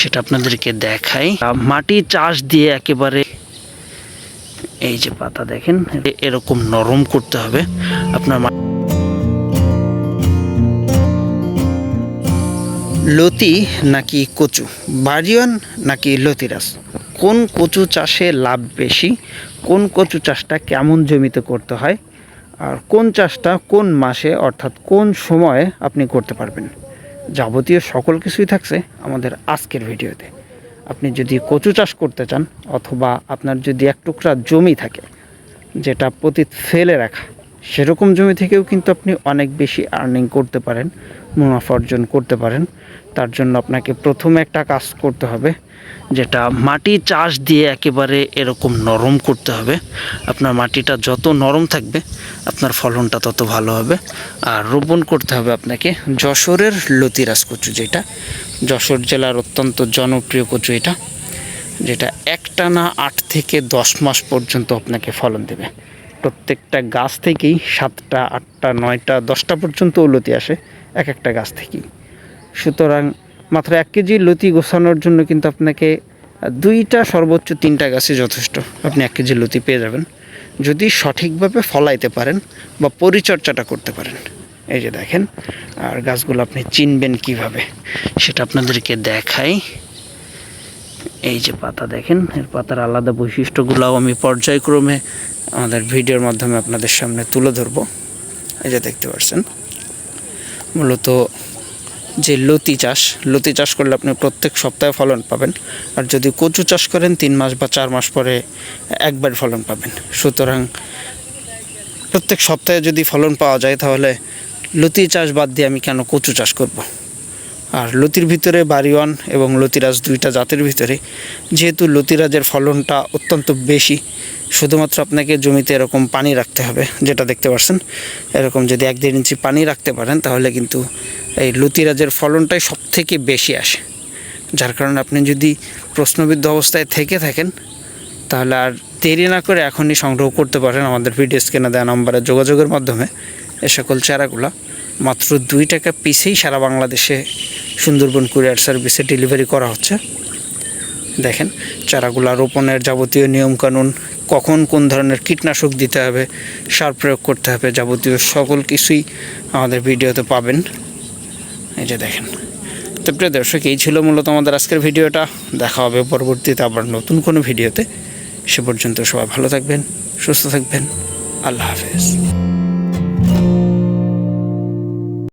সেটা আপনাদেরকে দেখাই। মাটি চাষ দিয়ে একেবারে এই যে পাতা দেখেন এরকম নরম করতে হবে। আপনার লতি নাকি কচু? বাড়িয়ান নাকি লতিরাস কোন কচু চাষে লাভ বেশি? কোন কচু চাষটা কেমন জমিতে করতে হয়? আর কোন চাষটা কোন মাসে, অর্থাৎ কোন সময়ে আপনি করতে পারবেন? যাবতীয় সকল কিছুই থাকছে আমাদের আজকের ভিডিওতে। আপনি যদি কচু চাষ করতে চান অথবা আপনার যদি এক টুকরা জমি থাকে, যেটা প্রতি ফেলে রাখা, সেরকম জমি থেকেও কিন্তু আপনি অনেক বেশি আর্নিং করতে পারেন, মুনাফা অর্জন করতে পারেন। তার জন্য আপনাকে প্রথমে একটা কাজ করতে হবে, যেটা মাটি চাষ দিয়ে একেবারে এরকম নরম করতে হবে। আপনার মাটিটা যত নরম থাকবে, আপনার ফলনটা তত ভালো হবে। আর রোপণ করতে হবে আপনাকে যশোরের লতিরাজ কচু যেটা। যশোর জেলার অত্যন্ত জনপ্রিয় কচু এটা, যেটা একটানা আট থেকে দশ মাস পর্যন্ত আপনাকে ফলন দেবে। প্রত্যেকটা গাছ থেকেই সাতটা, আটটা, নয়টা, দশটা পর্যন্ত লতি আসে, এক একটা গাছ থেকেই। সুতরাং মাত্র এক কেজি লতি গোছানোর জন্য কিন্তু আপনাকে দুইটা সর্বোচ্চ তিনটা গাছই যথেষ্ট আপনি এক কেজি লতি পেয়ে যাবেন। যদি সঠিকভাবে ফলাইতে পারেন বা পরিচর্যাটা করতে পারেন। এই যে দেখেন, আর গাছগুলো আপনি চিনবেন কীভাবে সেটা আপনাদেরকে দেখাই। এই যে পাতা দেখেন, এর পাতার আলাদা বৈশিষ্ট্যগুলোও আমি পর্যায়ক্রমে আমাদের ভিডিওর মাধ্যমে আপনাদের সামনে তুলে ধরব। এই যে দেখতে পাচ্ছেন, মূলত যে লতি চাষ লতি চাষ করলে আপনি প্রত্যেক সপ্তাহে ফলন পাবেন আর যদি কচু চাষ করেন, তিন মাস বা চার মাস পরে একবার ফলন পাবেন সুতরাং প্রত্যেক সপ্তাহে যদি ফলন পাওয়া যায়, তাহলে লতি চাষ বাদ দিয়ে আমি কেন কচু চাষ করব। আর লতির ভিতরে বাড়িওয়ান এবং লতিরাজ দুইটা জাতের ভিতরে, যেহেতু লতিরাজের ফলনটা অত্যন্ত বেশি শুধুমাত্র আপনাকে জমিতে এরকম পানি রাখতে হবে, যেটা দেখতে পাচ্ছেন এরকম যদি এক দেড় ইঞ্চি পানি রাখতে পারেন, তাহলে কিন্তু এই লুতিরাজের ফলনটাই সব থেকে বেশি আসে। যার কারণে আপনি যদি প্রশ্নবিদ্ধ অবস্থায় থেকে থাকেন, তাহলে আর দেরি না করে এখনই সংগ্রহ করতে পারেন আমাদের ভিডিও স্ক্রিনে দেওয়া নম্বরে যোগাযোগের মাধ্যমে। এ সকল চারাগুলো মাত্র দুই টাকা পিসেই সারা বাংলাদেশে সুন্দরবন কুরিয়ার সার্ভিসে ডেলিভারি করা হচ্ছে। দেখেন, চারাগুলা রোপণের যাবতীয় নিয়মকানুন, কখন কোন ধরনের কীটনাশক দিতে হবে, সার প্রয়োগ করতে হবে, যাবতীয় সকল কিছুই আমাদের ভিডিওতে পাবেন। এই যে দেখেন, তো প্রিয় দর্শক, এই ছিল মূলত আমাদের আজকের ভিডিওটা। দেখা হবে পরবর্তীতে আবার নতুন কোনো ভিডিওতে। সে পর্যন্ত সবাই ভালো থাকবেন, সুস্থ থাকবেন। আল্লাহ হাফেজ।